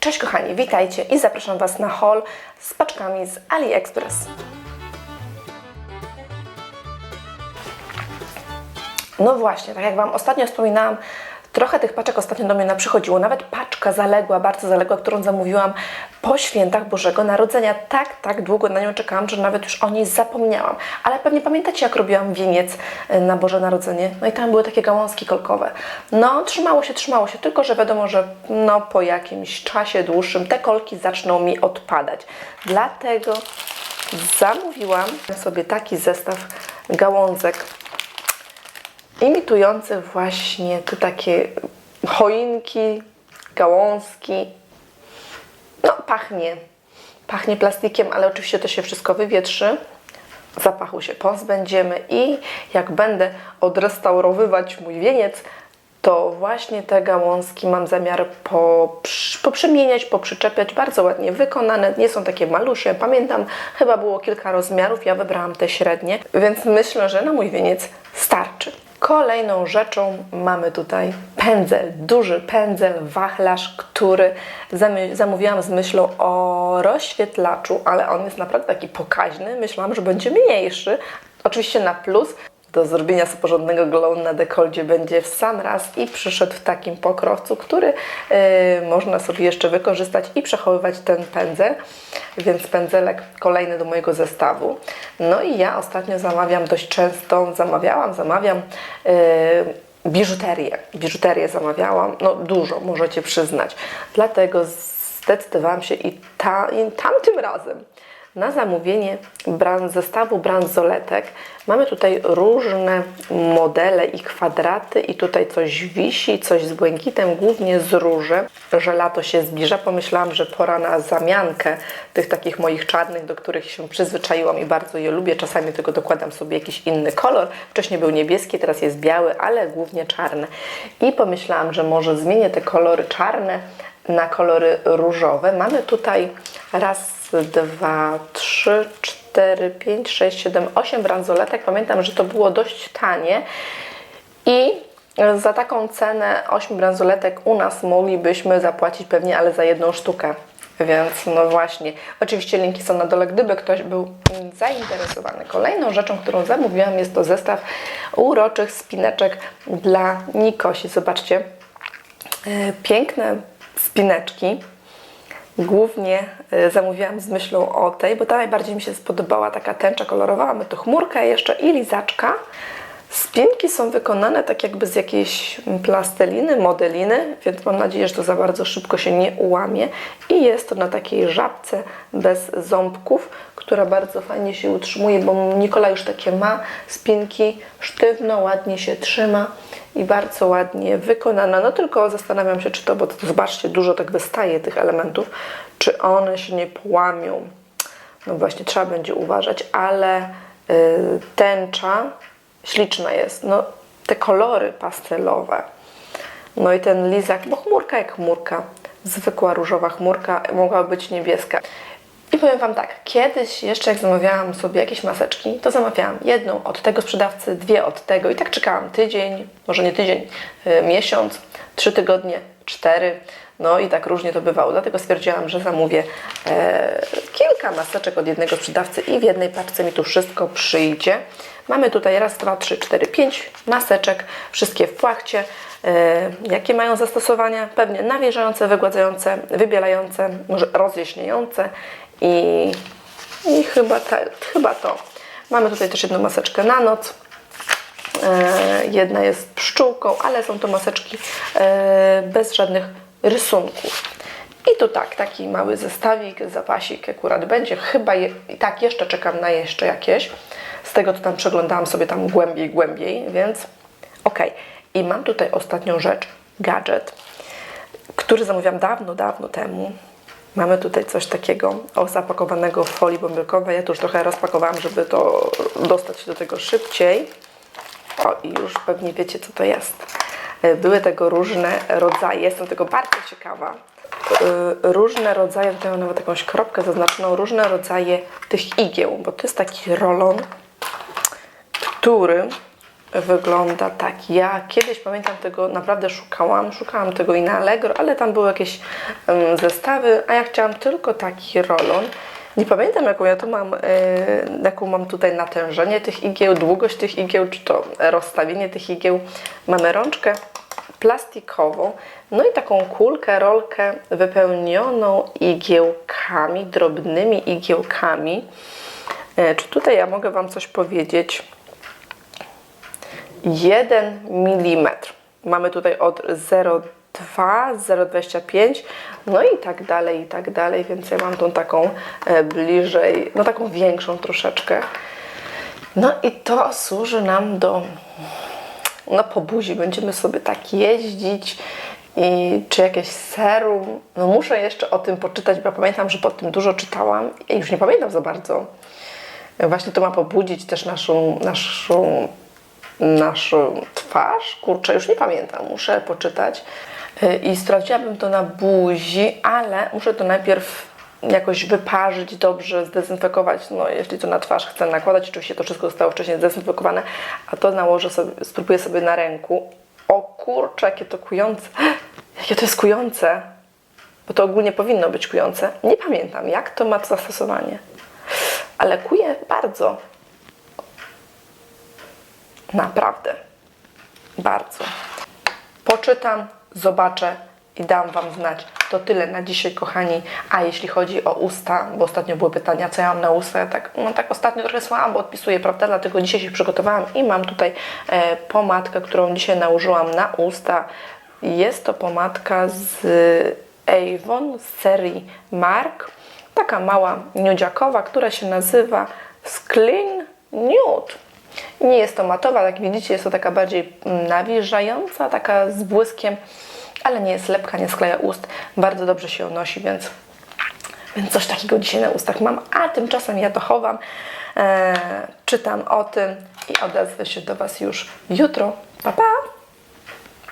Cześć kochani, witajcie i zapraszam Was na haul z paczkami z AliExpress. No właśnie, tak jak Wam ostatnio wspominałam, trochę tych paczek ostatnio do mnie naprzychodziło. Nawet paczka zaległa, bardzo zaległa, którą zamówiłam po świętach Bożego Narodzenia. Tak, tak długo na nią czekałam, że nawet już o niej zapomniałam. Ale pewnie pamiętacie, jak robiłam wieniec y, na Boże Narodzenie. No i tam były takie gałązki kolkowe. No, trzymało się, trzymało się, tylko że wiadomo, że no, po jakimś czasie dłuższym te kolki zaczną mi odpadać. Dlatego zamówiłam sobie taki zestaw gałązek imitujące właśnie te takie choinki, gałązki. No, pachnie. Pachnie plastikiem, ale oczywiście to się wszystko wywietrzy. Zapachu się pozbędziemy i jak będę odrestaurowywać mój wieniec, to właśnie te gałązki mam zamiar poprz- poprzemieniać, poprzyczepiać. Bardzo ładnie wykonane, nie są takie malusze. Pamiętam, chyba było kilka rozmiarów, ja wybrałam te średnie, więc myślę, że na mój wieniec starczy. Kolejną rzeczą mamy tutaj pędzel, duży pędzel, wachlarz, który zamówiłam z myślą o rozświetlaczu, ale on jest naprawdę taki pokaźny. Myślałam, że będzie mniejszy. Oczywiście na plus. Do zrobienia sobie porządnego glow na dekolcie będzie w sam raz i przyszedł w takim pokrowcu, który yy, można sobie jeszcze wykorzystać i przechowywać ten pędzel. Więc pędzelek kolejny do mojego zestawu. No i ja ostatnio zamawiam dość często, zamawiałam, zamawiam yy, biżuterię. Biżuterię zamawiałam, no dużo, możecie przyznać. Dlatego zdecydowałam się i, ta, i tamtym razem na zamówienie brand, zestawu bransoletek. Mamy tutaj różne modele i kwadraty i tutaj coś wisi, coś z błękitem, głównie z róży, że lato się zbliża. Pomyślałam, że pora na zamiankę tych takich moich czarnych, do których się przyzwyczaiłam i bardzo je lubię. Czasami tylko dokładam sobie jakiś inny kolor. Wcześniej był niebieski, teraz jest biały, ale głównie czarny. I pomyślałam, że może zmienię te kolory czarne na kolory różowe. Mamy tutaj raz, dwa, trzy, cztery, pięć, sześć, siedem, osiem bransoletek. Pamiętam, że to było dość tanie i za taką cenę 8 bransoletek u nas moglibyśmy zapłacić pewnie, ale za jedną sztukę. Więc no właśnie, oczywiście linki są na dole, gdyby ktoś był zainteresowany. Kolejną rzeczą, którą zamówiłam jest to zestaw uroczych spineczek dla Nikosi. Zobaczcie, e, piękne spineczki. Głównie y, zamówiłam z myślą o tej, bo ta najbardziej mi się spodobała, taka tęcza kolorowa. Mamy tu chmurkę jeszcze i lizaczka. Spinki są wykonane tak jakby z jakiejś plasteliny, modeliny, więc mam nadzieję, że to za bardzo szybko się nie ułamie. I jest to na takiej żabce bez ząbków, która bardzo fajnie się utrzymuje, bo Nikola już takie ma. Spinki sztywno, ładnie się trzyma i bardzo ładnie wykonana. No tylko zastanawiam się, czy to, bo to, zobaczcie, dużo tak wystaje tych elementów, czy one się nie połamią. No właśnie, trzeba będzie uważać, ale yy, tęcza śliczna jest. No, te kolory pastelowe. No i ten lizak, bo chmurka jak chmurka. Zwykła różowa chmurka mogła być niebieska. I powiem Wam tak, kiedyś jeszcze jak zamawiałam sobie jakieś maseczki, to zamawiałam jedną od tego sprzedawcy, dwie od tego i tak czekałam tydzień, może nie tydzień, y, miesiąc, trzy tygodnie, cztery, no i tak różnie to bywało. Dlatego stwierdziłam, że zamówię e, kilka maseczek od jednego sprzedawcy i w jednej paczce mi tu wszystko przyjdzie. Mamy tutaj raz, dwa, trzy, cztery, pięć maseczek, wszystkie w płachcie. E, jakie mają zastosowania? Pewnie nawilżające, wygładzające, wybielające, może rozjaśniające i, i chyba, ta, chyba to. Mamy tutaj też jedną maseczkę na noc. E, jedna jest pszczółką, ale są to maseczki e, bez żadnych rysunków. I tu tak, taki mały zestawik, zapasik akurat będzie. Chyba je, i tak jeszcze czekam na jeszcze jakieś. Z tego to tam przeglądałam sobie tam głębiej, głębiej, więc ok. I mam tutaj ostatnią rzecz, gadżet, który zamówiłam dawno, dawno temu. Mamy tutaj coś takiego o zapakowanego w folii bąbelkowej. Ja tu już trochę rozpakowałam, żeby to dostać do tego szybciej. O, i już pewnie wiecie, co to jest. E, Były tego różne rodzaje, jestem tego bardzo ciekawa. E, Różne rodzaje, tutaj mam nawet jakąś kropkę zaznaczoną, różne rodzaje tych igieł, bo to jest taki rolon, który wygląda tak. Ja kiedyś pamiętam tego, naprawdę szukałam, szukałam tego i na Allegro, ale tam były jakieś zestawy, a ja chciałam tylko taki rolon. Nie pamiętam jaką ja tu mam, e, jaką mam tutaj natężenie tych igieł, długość tych igieł, czy to rozstawienie tych igieł. Mamy rączkę plastikową, no i taką kulkę, rolkę wypełnioną igiełkami, drobnymi igiełkami. E, Czy tutaj ja mogę Wam coś powiedzieć? 1 mm. Mamy tutaj od 0,2, 0,25, no i tak dalej, i tak dalej, więc ja mam tą taką e, bliżej, no taką większą troszeczkę. No i to służy nam do, no po buzi będziemy sobie tak jeździć i czy jakieś serum, no muszę jeszcze o tym poczytać, bo pamiętam, że po tym dużo czytałam i już nie pamiętam za bardzo. Właśnie to ma pobudzić też naszą, naszą, naszą twarz. Kurczę, już nie pamiętam, muszę poczytać. Yy, I sprawdziłabym to na buzi, ale muszę to najpierw jakoś wyparzyć dobrze, zdezynfekować. No, jeśli to na twarz chcę nakładać, oczywiście to wszystko zostało wcześniej zdezynfekowane, a to nałożę sobie, spróbuję sobie na ręku. O kurczę, jakie to kujące. Jakie to jest kujące. Bo to ogólnie powinno być kujące. Nie pamiętam, jak to ma zastosowanie ale kuje bardzo. Naprawdę. Bardzo. Poczytam, zobaczę i dam Wam znać. To tyle na dzisiaj, kochani. A jeśli chodzi o usta, bo ostatnio były pytania, co ja mam na usta, ja tak, no tak ostatnio trochę słabo odpisuję, prawda? Dlatego dzisiaj się przygotowałam i mam tutaj e, pomadkę, którą dzisiaj nałożyłam na usta. Jest to pomadka z Avon z serii Mark taka mała nudziakowa, która się nazywa Sklin Nude. Nie jest to matowa, jak widzicie, jest to taka bardziej mm, nawilżająca, taka z błyskiem, ale nie jest lepka, nie skleja ust. Bardzo dobrze się unosi, więc, więc coś takiego dzisiaj na ustach mam. A tymczasem ja to chowam, e, czytam o tym i odezwę się do Was już jutro. Pa, pa!